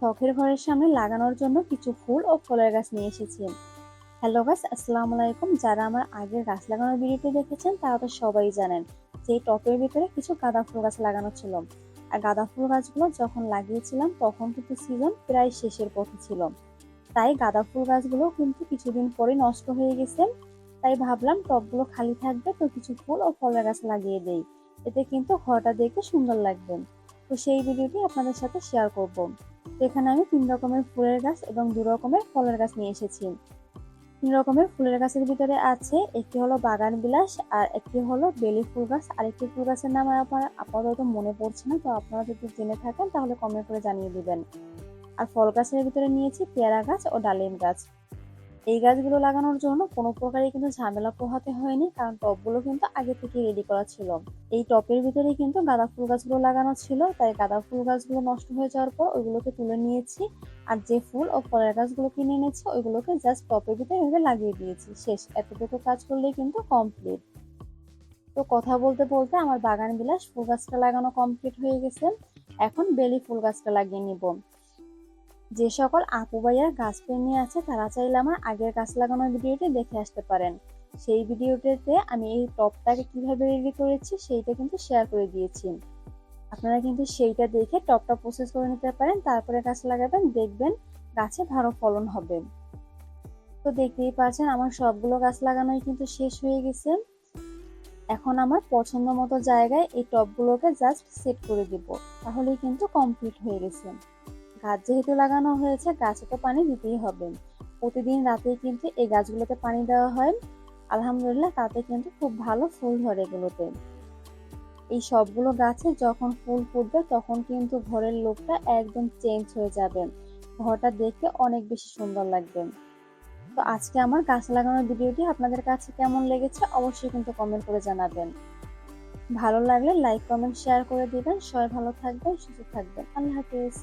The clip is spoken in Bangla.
শখের ঘরের সামনে লাগানোর জন্য কিছু ফুল ও ফলের গাছ নিয়ে এসেছি। হ্যালো গাছ আসসালামু আলাইকুম। যারা আমার আগের গাছ লাগানোর ভিডিওটি দেখেছেন, তারা তো সবাই জানেন যে টপের ভিতরে কিছু গাঁদা ফুল গাছ লাগানো ছিল। আর গাঁদা ফুল গাছগুলো যখন লাগিয়েছিলাম, তখন কিন্তু সিজন প্রায় শেষের পথে ছিল। তাই গাঁদা ফুল গাছগুলো কিন্তু কিছুদিন পরে নষ্ট হয়ে গেছে। তাই ভাবলাম টবগুলো খালি থাকবে তো কিছু ফুল ও ফলের গাছ লাগিয়ে দেই। এতে কিন্তু ঘরটা দেখতে সুন্দর লাগবে। তো সেই ভিডিওটি আপনাদের সাথে শেয়ার করব। এখানে আমি তিন রকমের ফুলের গাছ এবং দু রকমের ফলের গাছ নিয়ে এসেছি। তিন রকমের ফুলের গাছের ভিতরে আছে, একটি হলো বাগান বিলাস আর একটি হলো বেলি ফুল গাছ। আর একটি ফুল গাছের নাম আমার আপাতত মনে পড়ছে না, তো আপনারা যদি জেনে থাকেন তাহলে কমেন্ট করে জানিয়ে দিবেন। আর ফল গাছের ভিতরে নিয়েছি পেয়ারা গাছ ও ডালিম গাছ। এই গাছগুলো লাগানোর জন্য কোনো প্রকারই কিন্তু ঝামেলা পোহাতে হয়নি, কারণ টবগুলো কিন্তু আগে থেকে রেডি করা ছিল। এই টপের ভিতরে কিন্তু গাঁদা ফুল গাছগুলো লাগানো ছিল, তাই গাঁদা ফুল গাছগুলো নষ্ট হয়ে যাওয়ার পর ওইগুলোকে তুলে নিয়েছি। আর যে ফুল ও ফলের গাছগুলো কিনে এনেছি, ওইগুলোকে জাস্ট টপের ভিতরে এভাবে লাগিয়ে দিয়েছি। শেষ, এতটুকু কাজ করলেই কিন্তু কমপ্লিট তো কথা বলতে বলতে আমার বাগান বিলাস ফুল গাছটা লাগানো কমপ্লিট হয়ে গেছে। এখন বেলি ফুল গাছটা লাগিয়ে নিব। যে সকল আপু ভাইয়ার গাছ প্রেমী আছে, তারা চাইলে আমার আগের গাছ লাগানোর ভিডিওটি দেখে আসতে পারেন। সেই ভিডিওটিতে আমি এই টপটাকে কীভাবে রেডি করেছি, সেইটা কিন্তু শেয়ার করে দিয়েছি। আপনারা কিন্তু সেইটা দেখে টপটা প্রসেস করে নিতে পারেন, তারপরে গাছ লাগাবেন, দেখবেন গাছে ভালো ফলন হবে। তো দেখতেই পাচ্ছেন, আমার সবগুলো গাছ লাগানোই কিন্তু শেষ হয়ে গেছে। এখন আমার পছন্দ মতো জায়গায় এই টপগুলোকে জাস্ট সেট করে দিব, তাহলেই কিন্তু কমপ্লিট হয়ে গেছে। গাছ যেহেতু লাগানো হয়েছে, গাছে তো পানি দিতেই হবে। প্রতিদিন রাতে কিন্তু এই গাছগুলোতে পানি দেওয়া হয়। আলহামদুলিল্লাহ, তাতে কিন্তু খুব ভালো ফুল ধরে এগুলোতে। এই সবগুলো গাছে যখন ফুল ফুটবে, তখন কিন্তু ঘরের লোকটা একদম চেঞ্জ হয়ে যাবে। ঘরটা দেখতে অনেক বেশি সুন্দর লাগবে। তো আজকে আমার গাছ লাগানোর ভিডিওটি আপনাদের কাছে কেমন লেগেছে, অবশ্যই কিন্তু কমেন্ট করে জানাবেন। ভালো লাগলে লাইক কমেন্ট শেয়ার করে দিবেন। সবাই ভালো থাকবেন, সুস্থ থাকবেন। আল্লাহ হাফিজ।